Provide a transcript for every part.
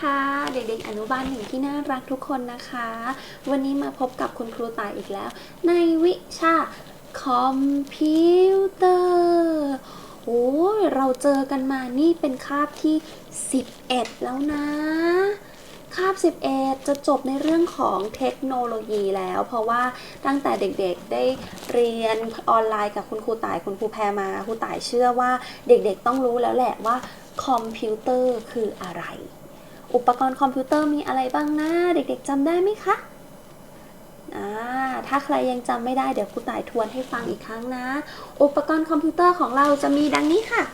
ค่ะ เด็กๆ อนุบาลหนึ่งที่น่ารักทุกคนนะคะ วันนี้มาพบกับคุณครูต่ายอีกแล้ว ในวิชาคอมพิวเตอร์โอ้ยเราเจอกันมานี่เป็นคาบที่ 11 แล้วนะ คาบ 11 จะจบในเรื่องของเทคโนโลยีแล้ว เพราะว่าตั้งแต่เด็กๆได้เรียนออนไลน์กับคุณครูต่ายคุณครูแพรมาครูต่ายเชื่อว่าเด็กๆต้องรู้แล้วแหละว่าคอมพิวเตอร์คืออะไร อุปกรณ์คอมพิวเตอร์มีอะไรบ้างนะเด็กๆจำได้ไหมคะถ้าใครยังจำไม่ได้เดี๋ยวครูต่ายทวนให้ฟังอีกครั้งนะ อุปกรณ์คอมพิวเตอร์ของเราจะมีดังนี้ค่ะ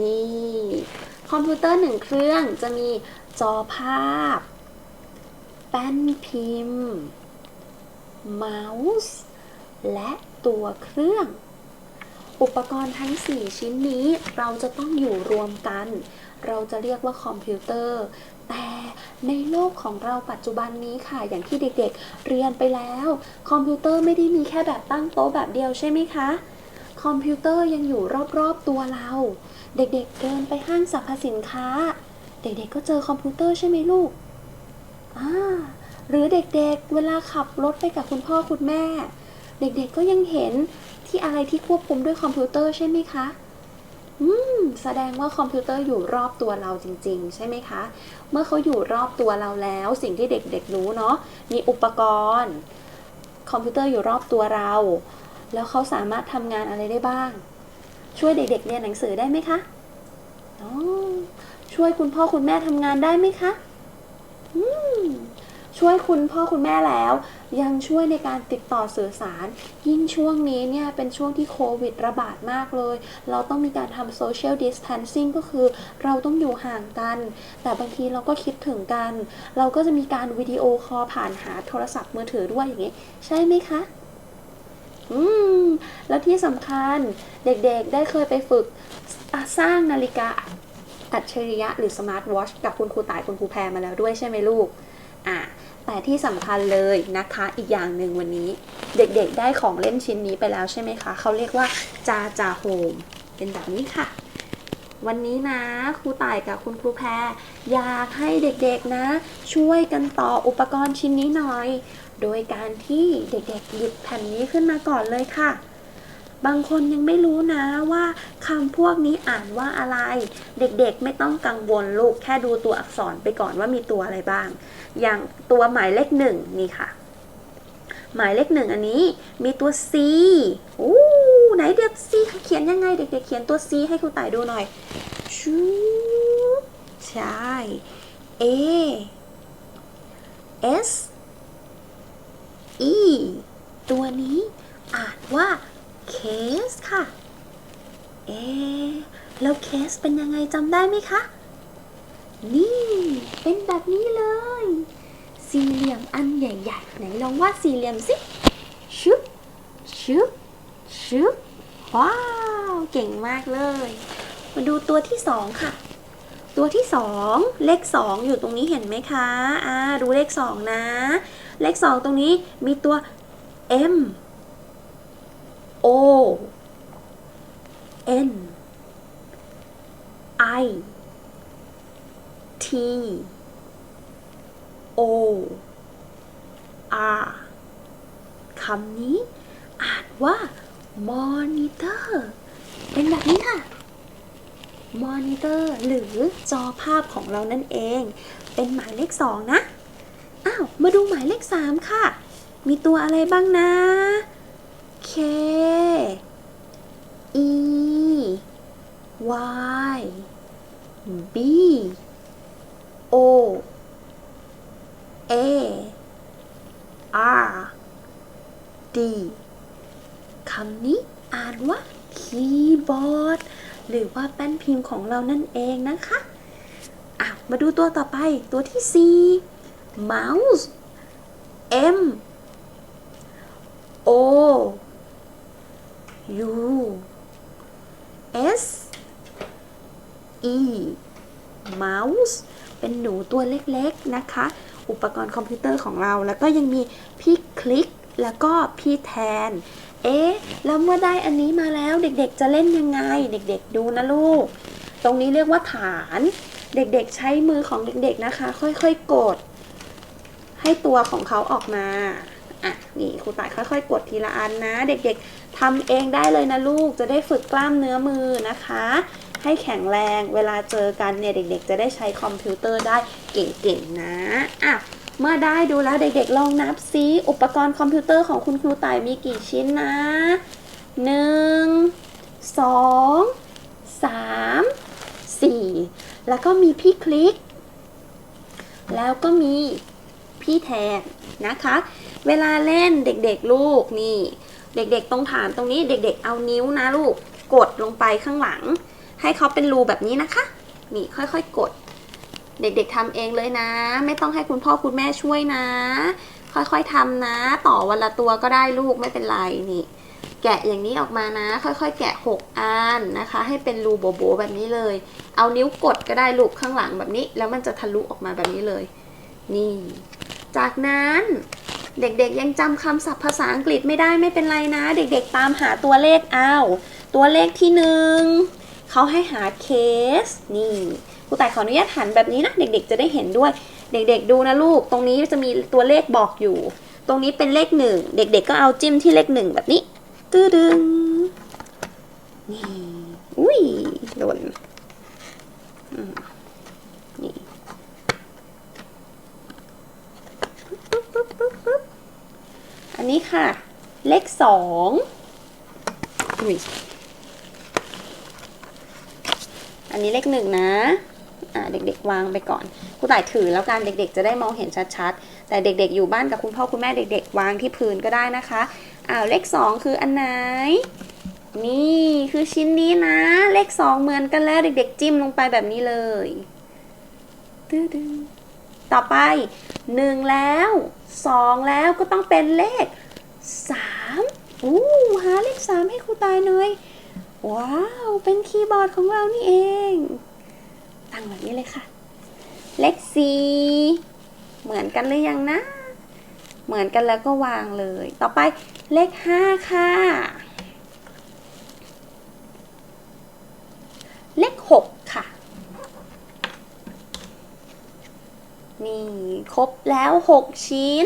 นี่คอมพิวเตอร์หนึ่งเครื่องจะมีจอภาพ แป้นพิมพ์ เมาส์ และตัวเครื่อง อุปกรณ์ทั้ง 4 ชิ้นนี้เราจะต้องอยู่รวมกัน เราจะเรียกว่าคอมพิวเตอร์ แต่ในโลกของเราปัจจุบันนี้ค่ะ อย่างที่เด็กๆเรียนไปแล้ว คอมพิวเตอร์ไม่ได้มีแค่แบบตั้งโต๊ะแบบเดียวใช่ไหมคะ คอมพิวเตอร์ยังอยู่รอบๆตัวเรา เด็กๆเดินไปห้างสรรพสินค้า เด็กๆก็เจอคอมพิวเตอร์ใช่ไหมลูกอ่าหรือเด็กๆเวลาขับรถไปกับคุณพ่อคุณแม่ เด็กๆก็ยังเห็นที่อะไรที่ควบคุมด้วยคอมพิวเตอร์ใช่ไหมคะ แสดงว่าคอมพิวเตอร์อยู่รอบตัวเราจริง ๆ ใช่ไหมคะ เมื่อเขาอยู่รอบตัวเราแล้ว สิ่งที่เด็กๆรู้เนาะมีอุปกรณ์ คอมพิวเตอร์อยู่รอบตัวเรา แล้วเขาสามารถทำงานอะไรได้บ้าง ช่วยเด็กๆเรียนหนังสือได้ไหมคะช่วยคุณพ่อคุณแม่ทำงานได้ไหมคะมช่วยคุณพ่อคุณแม่แล้ว ยังช่วยในการติดต่อสื่อสาร ยิ่งช่วงนี้เนี่ยเป็นช่วงที่โควิดระบาดมากเลย เราต้องมีการทำ social distancing ก็คือเราต้องอยู่ห่างกัน แต่บางทีเราก็คิดถึงกัน เราก็จะมีการวิดีโอคอลผ่านหาโทรศัพท์มือถือด้วยอย่างนี้ ใช่ไหมคะอืมแล้วที่สำคัญเด็กๆได้เคยไปฝึกสร้างนาฬิกาอัจฉริยะหรือสมาร์ทวอชกับคุณครูต่ายคุณครูแพรมาแล้วด้วยใช่ไหมลูก อะแต่ที่สำคัญเลยนะคะอีกอย่างหนึ่งวันนี้ เด็กๆได้ของเล่นชิ้นนี้ไปแล้วใช่ไหมคะเขาเรียกว่าจาจาโฮมเป็นแบบนี้ค่ะ วันนี้นะครูต่ายกับคุณครูแพรอยากให้เด็กๆนะ ช่วยกันต่ออุปกรณ์ชิ้นนี้หน่อย โดยการที่เด็กๆหยิบแผ่นนี้ขึ้นมาก่อนเลยค่ะ บางคนยังไม่รู้นะว่าคำพวกนี้อ่านว่าอะไร เด็กๆไม่ต้องกังวลลูกแค่ดูตัวอักษรไปก่อนว่ามีตัวอะไรบ้าง อย่างตัวหมายเลขหนึ่งนี่ค่ะ หมายเลขหนึ่งอันนี้มีตัว C อู้ไหนเด็ก C เขาเขียนยังไงเด็กๆเขียนตัว C ให้ครูต่ายดูหน่อยชูใช่ A S E ตัวนี้อ่านว่า case ค่ะ เอ๊แล้วเคสเป็นยังไงจำได้ไหมคะ นี่เป็นแบบนี้เลย สี่เหลี่ยมอันใหญ่ๆ ไหนลองวาดสี่เหลี่ยมสิชึบชึบชึบว้าว เก่งมากเลย มาดูตัวที่สองค่ะ ตัวที่สองเลขสองอยู่ตรงนี้เห็นไหมคะ อ่าดูเลขสองนะ เลขสองตรงนี้มีตัว M O N I T O R คำนี้อ่านว่า monitor เป็นแบบนี้ค่ะมอนิเตอร์หรือจอภาพของเรานั่นเอง เป็นหมายเลขสองนะ อ้าว มาดูหมายเลขสามค่ะ มีตัวอะไรบ้างนะ K E Y B O A R D คำนี้อ่านว่าคีย์บอร์ดหรือว่าแป้นพิมพ์ของเรานั่นเองนะคะอะมาดูตัวต่อไปตัวที่ 4 mouse M O U S E mouse เป็นหนูตัวเล็กๆนะคะ อุปกรณ์คอมพิวเตอร์ของเรา แล้วก็ยังมีพี่คลิกแล้วก็พี่แทน เอ๊ะ แล้วเมื่อได้อันนี้มาแล้วเด็กๆจะเล่นยังไง เด็กๆดูนะลูก ตรงนี้เรียกว่าฐาน เด็กๆใช้มือของเด็กๆนะคะ ค่อยๆกด ให้ตัวของเขาออกมา อะนี่ครูต่ายค่อยๆ กดทีละอันนะ เด็กๆทำเองได้เลยนะลูกจะได้ฝึกกล้ามเนื้อมือนะคะ ให้แข็งแรงเวลาเจอกันเนี่ยเด็กๆ จะได้ใช้คอมพิวเตอร์ได้เก่งๆนะอะเมื่อได้ดูแล้วเด็กๆลองนับซิอุปกรณ์คอมพิวเตอร์ของคุณครูต่ายมีกี่ชิ้นนะหนึ่งสองสามสี่แล้วก็มีพี่คลิก แล้วก็มีพี่แทนนะคะ เวลาเล่นเด็กๆลูกนี่ เด็กๆตรงฐานตรงนี้เด็กๆเอานิ้วนะลูกกดลงไปข้างหลัง ให้เขาเป็นรูแบบนี้นะคะ นี่ค่อยๆกด เด็กๆทำเองเลยนะ ไม่ต้องให้คุณพ่อคุณแม่ช่วยนะ ค่อยๆทำนะ ต่อวันละตัวก็ได้ลูกไม่เป็นไรนี่แกะอย่างนี้ออกมานะ ค่อยๆ แกะ 6 อันนะคะ ให้เป็นรูโบๆแบบนี้เลย เอานิ้วกดก็ได้ลูกข้างหลังแบบนี้ แล้วมันจะทะลุออกมาแบบนี้เลย นี่ จากนั้น เด็กๆยังจำคำศัพท์ภาษาอังกฤษไม่ได้ไม่เป็นไรนะ เด็กๆตามหาตัวเลขเอาตัวเลขที่หนึ่งเขาให้หาเคสนี่ครูแต่ขออนุญาตหันแบบนี้นะเด็กๆ จะได้เห็นด้วย เด็กๆดูนะลูก ตรงนี้จะมีตัวเลขบอกอยู่ ตรงนี้เป็นเลขหนึ่งเด็กๆ ก็เอาจิ้มที่เลขหนึ่งแบบนี้ตื้อดึงนี่อุ้ยหล่นอืมปึ๊บปึ๊บปึ๊บปึ๊บอันนี้ ค่ะ เลขสองอันนี้เลขหนึ่งนะอ่าเด็กๆวางไปก่อนครูต่ายถือแล้วกันเด็กๆ จะได้มองเห็นชัดๆ แต่เด็กๆ อยู่บ้านกับคุณพ่อคุณแม่เด็ก ๆ วางที่พื้นก็ได้นะคะอ้าวเลขสองคืออันไหน นี่คือชิ้นนี้นะ เลขสองเหมือนกันแล้วเด็ก ๆ จิ้มลงไปแบบนี้เลยตึ้ดึงต่อไปหนึ่งแล้วสองแล้วก็ต้องเป็นเลข 3อู้หาเลข 3 ให้ครูตายหน่อย ว้าว เป็นคีย์บอร์ดของเรานี่เอง ตั้งแบบนี้เลยค่ะ เลข 4 เหมือนกันหรือยังนะ เหมือนกันแล้วก็วางเลย ต่อไปเลข 5 ค่ะ เลข 6 นี่ ครบแล้วหกชิ้น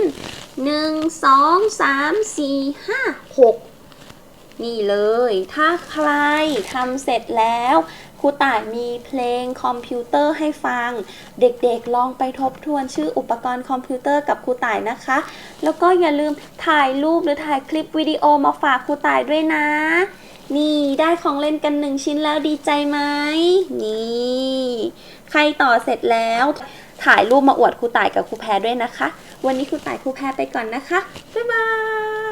หนึ่งสองสามสี่ห้าหกนี่เลย ถ้าใครทำเสร็จแล้วครูต่ายมีเพลงคอมพิวเตอร์ให้ฟัง เด็กๆลองไปทบทวนชื่ออุปกรณ์คอมพิวเตอร์กับครูต่ายนะคะ แล้วก็อย่าลืมถ่ายรูปหรือถ่ายคลิปวิดีโอมาฝากครูต่ายด้วยนะ นี่ได้ของเล่นกันหนึ่งชิ้นแล้วดีใจไหมนี่ ใครต่อเสร็จแล้ว ถ่ายรูปมาอวดครูต่ายกับครูแพรด้วยนะคะ วันนี้ครูต่ายครูแพรไปก่อนนะคะ บ๊ายบาย